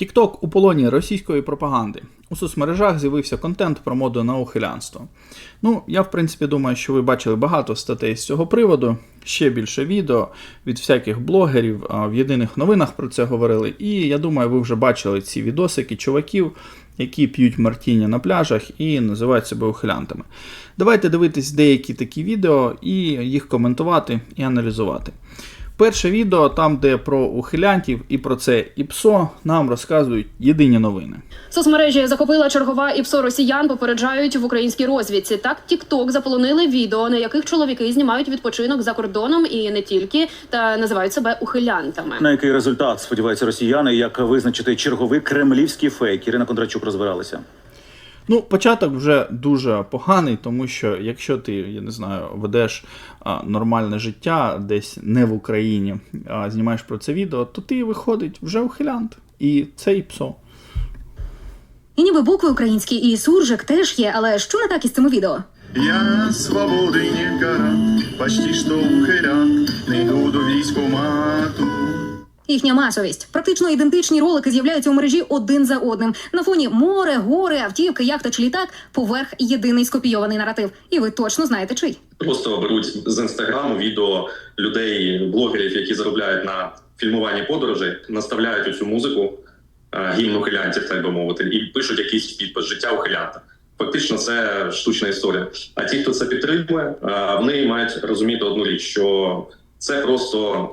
TikTok у полоні російської пропаганди. У соцмережах з'явився контент про моду на ухилянство. Ну, я в принципі думаю, що ви бачили багато статей з цього приводу, ще більше відео від всяких блогерів, в єдиних новинах про це говорили. І я думаю, ви вже бачили ці відосики чуваків, які п'ють мартіні на пляжах і називають себе ухилянтами. Давайте дивитись деякі такі відео і їх коментувати і аналізувати. Перше відео, там, де про ухилянтів і про це ІПСО, нам розказують єдині новини. Соцмережі захопила чергова ІПСО росіян. Попереджають в українській розвідці. Так, TikTok заполонили відео, на яких чоловіки знімають відпочинок за кордоном і не тільки, та називають себе ухилянтами. На який результат сподіваються росіяни, як визначити черговий кремлівський фейк? Ірина Кондрачук розбиралася. Ну, початок вже дуже поганий, тому що якщо ти, я не знаю, ведеш а, нормальне життя десь не в Україні, а знімаєш про це відео, то ти виходить вже ухилянт. І це ІПСО. І ніби букви українські, і суржик теж є, але що не так із цими відео? Я свободи не гарант, почти що ухилянт, не йду до військомату. Їхня масовість. Практично ідентичні ролики з'являються у мережі один за одним. На фоні море, гори, автівки, яхта чи літак, поверх єдиний скопійований наратив. І ви точно знаєте чий. просто беруть з інстаграму відео людей, блогерів, які заробляють на фільмуванні подорожей, наставляють оцю музику е, гімн ухилянтів, так би мовити, і пишуть якийсь підпис життя ухилянта. Фактично, це штучна історія. А ті, хто це підтримує, е, вони мають розуміти одну річ, що це просто,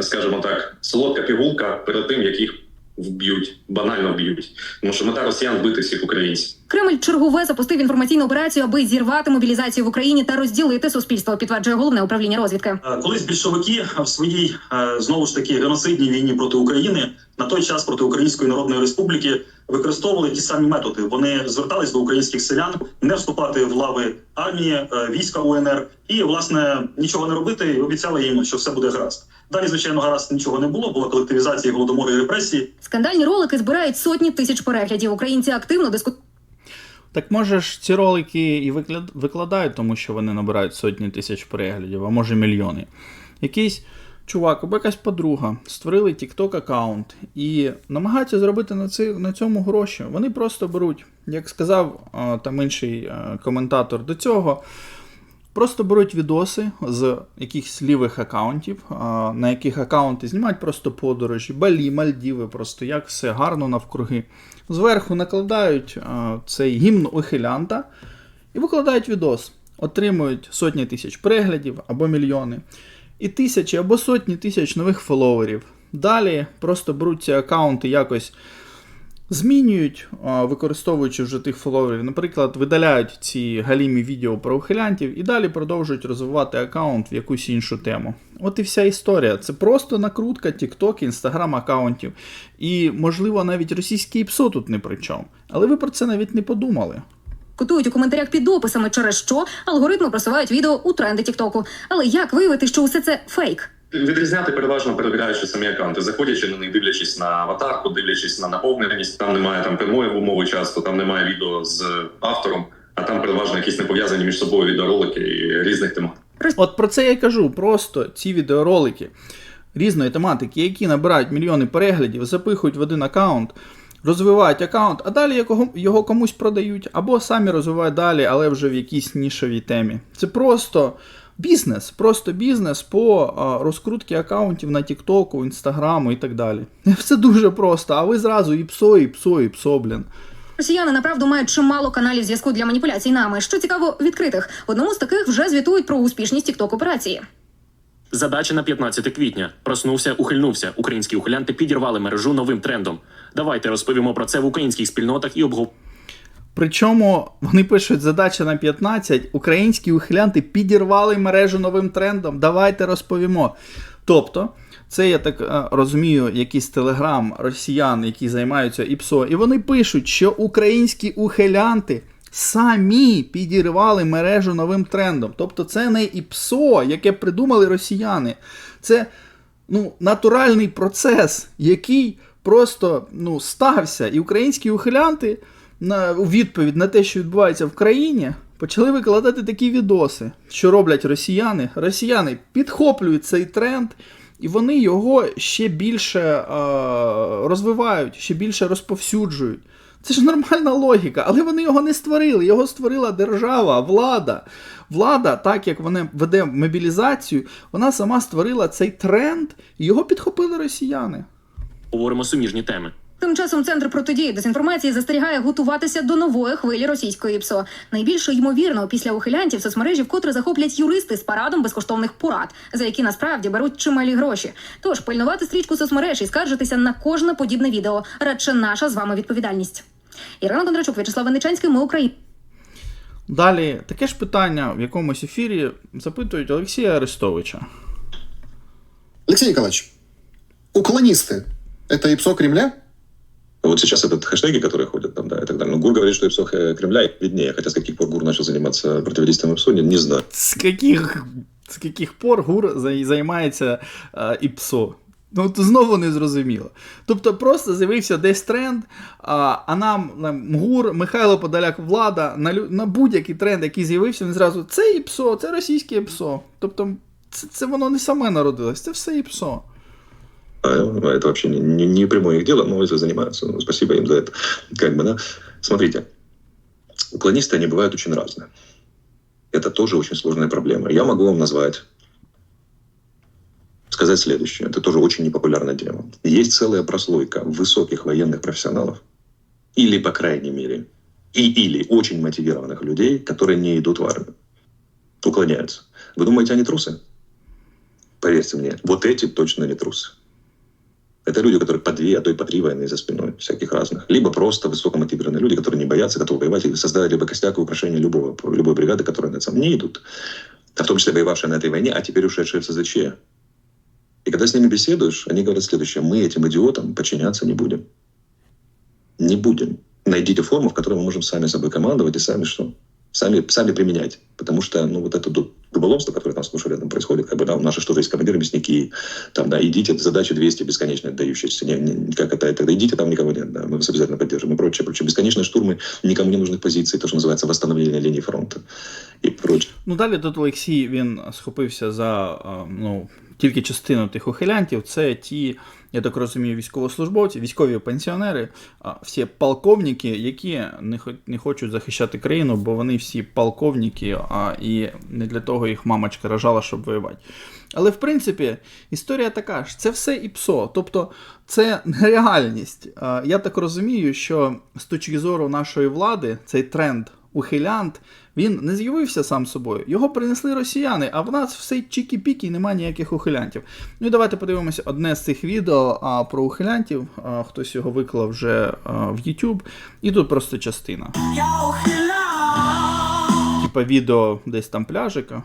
скажімо так, солодка пігулка перед тим, як їх вб'ють, банально вб'ють. Тому що мета росіян бити всіх українців. Кремль чергове запустив інформаційну операцію, аби зірвати мобілізацію в Україні та розділити суспільство. Підтверджує головне управління розвідки. Е, Колись більшовики в своїй е, знову ж таки геноцидній війні проти України на той час проти Української Народної Республіки використовували ті самі методи. Вони звертались до українських селян не вступати в лави армії, е, війська УНР і власне нічого не робити. і Обіцяли їм, що все буде гаразд. Далі, звичайно, гаразд нічого не було. Була колективізація голодомору і репресії. Скандальні ролики збирають сотні тисяч переглядів. Українці активно дискутують. Так може ж ці ролики і викладають, тому що вони набирають сотні тисяч переглядів, а може мільйони. Якийсь чувак або якась подруга створили TikTok аккаунт і намагаються зробити на, ці, на цьому гроші. Вони просто беруть, як сказав там інший а, коментатор до цього. Просто беруть відоси з якихось лівих аккаунтів, на яких аккаунти знімають просто подорожі, Балі, Мальдіви, просто як все гарно навкруги. Зверху накладають цей гімн ухилянта і викладають відос. Отримують сотні тисяч переглядів або мільйони. І тисячі або сотні тисяч нових фоловерів. Далі просто беруть ці аккаунти якось змінюють, використовуючи вже тих фоловерів. Наприклад, видаляють ці галімі відео про ухилянтів і далі продовжують розвивати аккаунт в якусь іншу тему. От і вся історія. Це просто накрутка TikTok, Instagram аккаунтів. І, можливо, навіть російський ПСО тут не при чому. Але ви про це навіть не подумали. Котують у коментарях під описами, через що алгоритми просувають відео у тренди Тіктоку. Але як виявити, що усе це фейк? Відрізняти переважно перевіряючи самі аккаунти, заходячи на них, дивлячись на аватарку, дивлячись на наповненість. Там немає там прямої умови часто, там немає відео з автором, а там переважно якісь не пов'язані між собою відеоролики і різних тематик. От про це я й кажу. Просто ці відеоролики різної тематики, які набирають мільйони переглядів, запихують в один аккаунт, розвивають аккаунт, а далі його, його комусь продають, або самі розвивають далі, але вже в якійсь нішовій темі. Це просто бізнес, просто бізнес по розкрутці аккаунтів на Тіктоку, Інстаграму і так далі. Все дуже просто, а ви зразу і псо, і псо, і псо, блін. Росіяни направду мають чимало каналів зв'язку для маніпуляцій нами. Що цікаво, відкритих. В одному з таких вже звітують про успішність тікток операції. Задача на 15 квітня. Проснувся, ухильнувся. Українські ухилянти підірвали мережу новим трендом. Давайте розповімо про це в українських спільнотах і обговоримо. Причому вони пишуть задача на 15, українські ухилянти підірвали мережу новим трендом. Давайте розповімо. Тобто, це я так е, розумію, якийсь телеграм росіян, які займаються ІПСО, і вони пишуть, що українські ухилянти самі підірвали мережу новим трендом. Тобто, це не ІПСО, яке придумали росіяни. Це ну, натуральний процес, який просто ну, стався. І українські ухилянти на, у відповідь на те, що відбувається в країні, почали викладати такі відоси, що роблять росіяни. Росіяни підхоплюють цей тренд і вони його ще більше е, розвивають, ще більше розповсюджують. Це ж нормальна логіка, але вони його не створили. Його створила держава, влада. Влада, так як вона веде мобілізацію, вона сама створила цей тренд, і його підхопили росіяни. Говоримо суміжні теми. Тим часом центр протидії дезінформації застерігає готуватися до нової хвилі російської ПСО. Найбільше ймовірно, після ухилянтів соцмережі вкотре захоплять юристи з парадом безкоштовних порад, за які насправді беруть чималі гроші. Тож пильнувати стрічку соцмереж і скаржитися на кожне подібне відео радше наша з вами відповідальність. Ірина Кондрачук, В'ячеслав Веничанський, ми Україна. Далі таке ж питання в якомусь ефірі запитують Олексія Арестовича. Алексей Николаевич, уклонисты – это ИПСО Кремля? Вот сейчас этот хэштеги, которые ходят там, да, и так далее. Ну, ГУР говорит, что ИПСО э, Кремля виднее, хотя с каких пор ГУР начал заниматься противодействием ИПСО, не, не знаю. З яких, з яких пор ГУР зай- займається е, ІПСО? Ну, то знову не зрозуміло. Тобто просто з'явився десь тренд, а, а нам, нам ГУР, Михайло Подоляк, влада на, лю- на будь-який тренд, який з'явився, він зразу це ІПСО, це російське ІПСО. Тобто це, це воно не саме народилось, це все ІПСО. Это вообще не, не, не прямое их дело, но этим занимаются. Ну, спасибо им за это. Как бы, да. Смотрите, уклонисты, они бывают очень разные. Это тоже очень сложная проблема. Я могу вам назвать, сказать следующее. Это тоже очень непопулярная тема. Есть целая прослойка высоких военных профессионалов, или, по крайней мере, и, или очень мотивированных людей, которые не идут в армию, уклоняются. Вы думаете, они трусы? Поверьте мне, вот эти точно не трусы. Это люди, которые по две, а то и по три войны за спиной, всяких разных. Либо просто высокомотивированные люди, которые не боятся, готовы воевать и создать либо костяк и украшение любого, любой бригады, которые на этом не идут. А в том числе воевавшие на этой войне, а теперь ушедшие в СЗЧ. И когда с ними беседуешь, они говорят следующее. Мы этим идиотам подчиняться не будем. Не будем. Найдите форму, в которой мы можем сами собой командовать и сами что? Сами, сами применять. Потому что, ну, вот это дуболомство, которое там сплошь и рядом происходит, как бы, да, у нас же что-то есть командиры, мясники, там, да, идите, задача 200 бесконечно отдающиеся, не, не, как это, это, идите, там никого нет, да, мы вас обязательно поддержим и прочее, прочее. Бесконечные штурмы никому не нужных позиций, то, что называется восстановление линии фронта и прочее. Ну далі тут Олексій він схопився за е, ну, тільки частину тих ухилянтів. Це ті, я так розумію, військовослужбовці, військові пенсіонери, всі полковники, які не, хо- не хочуть захищати країну, бо вони всі полковники, а, і не для того їх мамочка рожала, щоб воювати. Але в принципі історія така ж: це все ІПСО, тобто це нереальність. Я так розумію, що з точки зору нашої влади цей тренд ухилянт. Він не з'явився сам собою. Його принесли росіяни, а в нас все чікі-пікі, немає ніяких ухилянтів. Ну і давайте подивимося одне з цих відео а, про ухилянтів. А, хтось його виклав вже а, в YouTube. І тут просто частина. Типа відео десь там пляжика.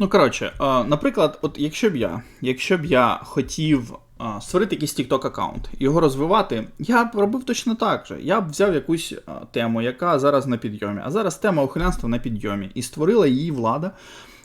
Ну, коротше, наприклад, от якщо б я, якщо б я хотів створити якийсь TikTok аккаунт, його розвивати, я б робив точно так же. Я б взяв якусь тему, яка зараз на підйомі, а зараз тема ухилянства на підйомі, і створила її влада.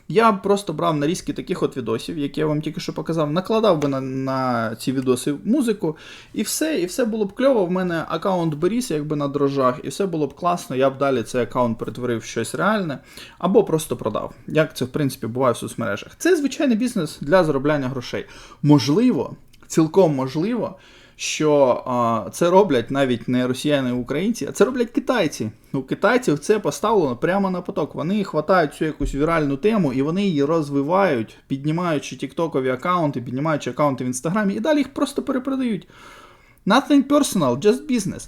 Я просто брав нарізки таких от відосів, які я вам тільки що показав, накладав би на, на ці відоси музику, і все, і все було б кльово. В мене аккаунт Боріс, якби на дрожжах, і все було б класно. Я б далі цей аккаунт перетворив в щось реальне, або просто продав. Як це в принципі буває в соцмережах. Це звичайний бізнес для заробляння грошей. Можливо, цілком можливо. Що а, це роблять навіть не росіяни і українці, а це роблять китайці. У китайців це поставлено прямо на поток. Вони хватають цю якусь віральну тему і вони її розвивають, піднімаючи тіктокові аккаунти, піднімаючи аккаунти в інстаграмі, і далі їх просто перепродають. Nothing personal, just business.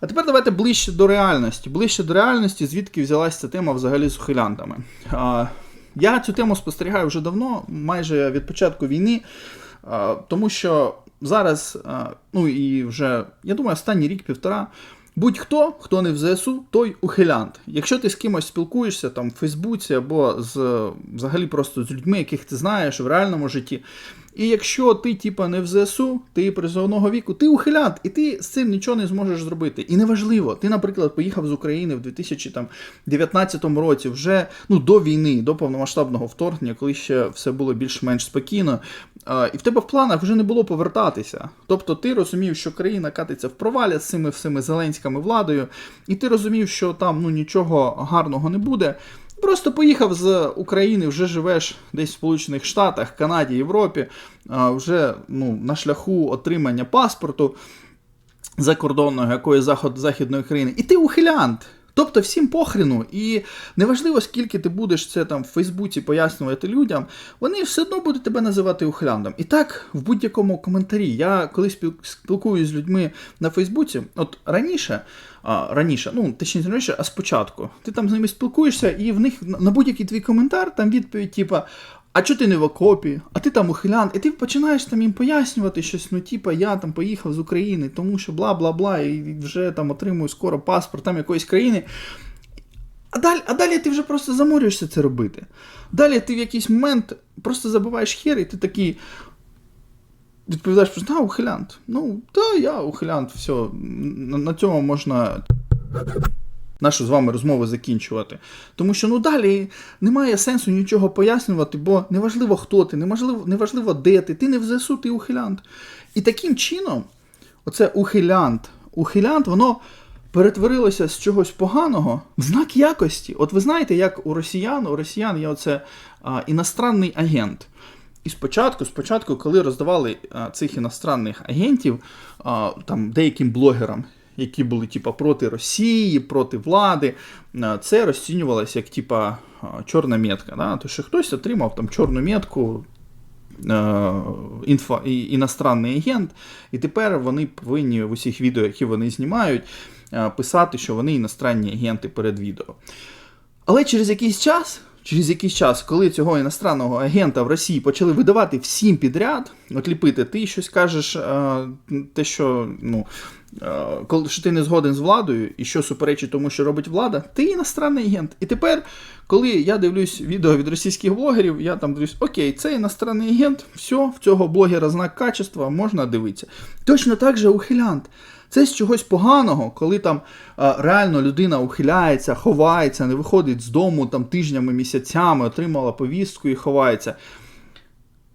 А тепер давайте ближче до реальності. Ближче до реальності, звідки взялася ця тема взагалі з ухилянтами. А, я цю тему спостерігаю вже давно, майже від початку війни, тому що зараз, ну і вже, я думаю, останній рік-півтора. Будь-хто, хто не в ЗСУ, той ухилянт. Якщо ти з кимось спілкуєшся там в Фейсбуці або з взагалі просто з людьми, яких ти знаєш в реальному житті. І якщо ти, типа, не в ЗСУ, ти призовного віку, ти ухилянт, і ти з цим нічого не зможеш зробити. І неважливо, ти, наприклад, поїхав з України в 2019 році, вже ну, до війни, до повномасштабного вторгнення, коли ще все було більш-менш спокійно. І в тебе в планах вже не було повертатися. Тобто ти розумів, що країна катиться в провалі з цими всіми зеленськими владою, і ти розумів, що там ну, нічого гарного не буде. Просто поїхав з України, вже живеш десь в Сполучених Штатах, Канаді, Європі, вже ну, на шляху отримання паспорту закордонного якоїсь заход, західної країни, і ти ухилянт. Тобто всім похрену, і неважливо, скільки ти будеш це там в Фейсбуці пояснювати людям, вони все одно будуть тебе називати ухилянтом. І так, в будь-якому коментарі. Я коли спіл- спілкуюся з людьми на Фейсбуці, от раніше, а, раніше, ну точніше раніше, а спочатку, ти там з ними спілкуєшся, і в них на на будь-який твій коментар там відповідь, типа. А чого ти не в окопі? А ти там ухилян, і ти починаєш там їм пояснювати щось, ну типа я там поїхав з України, тому що бла бла бла, і вже там отримую скоро паспорт там якоїсь країни. А далі, а далі ти вже просто заморюєшся це робити. Далі ти в якийсь момент просто забуваєш хер, і ти такий. Відповідаєш просто, а, ухилянт. Ну, та я ухилянт, все. На, на цьому можна нашу з вами розмову закінчувати. Тому що ну далі немає сенсу нічого пояснювати, бо неважливо, хто ти, неважливо, неважливо де ти, ти не в ЗСУ, ти ухилянт. І таким чином, оце ухилянт, ухилянт, воно перетворилося з чогось поганого в знак якості. От ви знаєте, як у росіян, у росіян є оце а, іностранний агент. І спочатку, спочатку, коли роздавали а, цих іностранних агентів а, там, деяким блогерам, які були типа, проти Росії, проти влади, а, це розцінювалося як типа, чорна метка. Да? То хтось отримав там чорну метку. е, Інфо, іностранний агент, і тепер вони повинні в усіх відео, які вони знімають, е, писати, що вони іностранні агенти перед відео. Але через якийсь час, через якийсь час, коли цього іностранного агента в Росії почали видавати всім підряд, от ліпити, ти щось кажеш, е, те, що ну. е, Коли що ти не згоден з владою і що суперечить тому, що робить влада, ти іностранний агент. І тепер, коли я дивлюсь відео від російських блогерів, я там дивлюсь, окей, це іностранний агент, все, в цього блогера знак качества, можна дивитися. Точно так же ухилянт. Це з чогось поганого, коли там а, реально людина ухиляється, ховається, не виходить з дому там тижнями, місяцями, отримала повістку і ховається.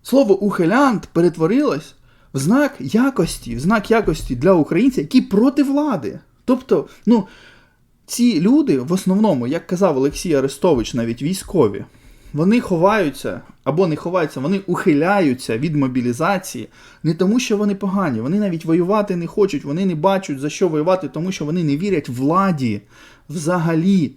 Слово ухилянт перетворилось в знак якості, в знак якості для українців, які проти влади. Тобто, ну, ці люди в основному, як казав Олексій Арестович, навіть військові, вони ховаються або не ховаються, вони ухиляються від мобілізації не тому, що вони погані. Вони навіть воювати не хочуть, вони не бачать за що воювати, тому що вони не вірять владі взагалі.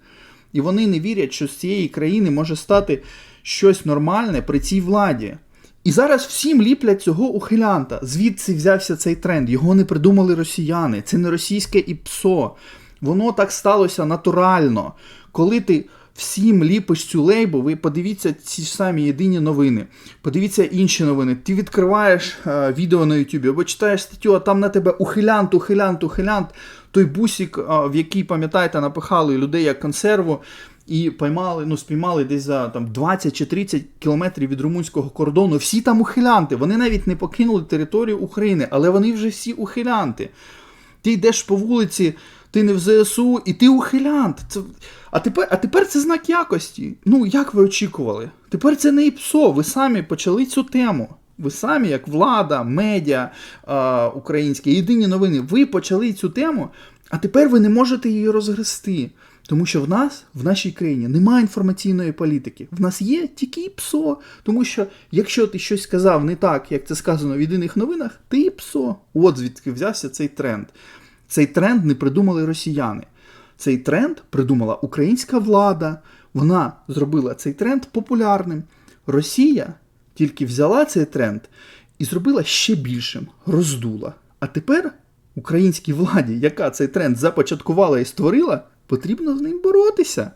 І вони не вірять, що з цієї країни може стати щось нормальне при цій владі. І зараз всім ліплять цього ухилянта. Звідси взявся цей тренд. Його не придумали росіяни. Це не російське ІПСО. Воно так сталося натурально. Коли ти всім ліпиш цю лейбу, ви подивіться ці ж самі єдині новини, подивіться інші новини. Ти відкриваєш е, відео на Ютубі або читаєш статтю, а там на тебе ухилянт, ухилянт, ухилянт. Той бусик, е, в який, пам'ятаєте, напихали людей як консерву. І поймали, ну, спіймали десь за там 20 чи 30 кілометрів від румунського кордону. Всі там ухилянти. Вони навіть не покинули територію України, але вони вже всі ухилянти. Ти йдеш по вулиці, ти не в ЗСУ, і ти ухилянт. Це... А, тепер, а тепер це знак якості. Ну, як ви очікували? Тепер це не ІПСО. Ви самі почали цю тему. Ви самі, як влада, медіа е, українські, єдині новини, ви почали цю тему, а тепер ви не можете її розгрести. Тому що в нас, в нашій країні, немає інформаційної політики. В нас є тільки ПСО. Тому що якщо ти щось сказав не так, як це сказано в єдиних новинах, ти ПСО. От звідки взявся цей тренд. Цей тренд не придумали росіяни. Цей тренд придумала українська влада. Вона зробила цей тренд популярним. Росія тільки взяла цей тренд і зробила ще більшим, роздула. А тепер Українській владі, яка цей тренд започаткувала і створила, потрібно з ним боротися.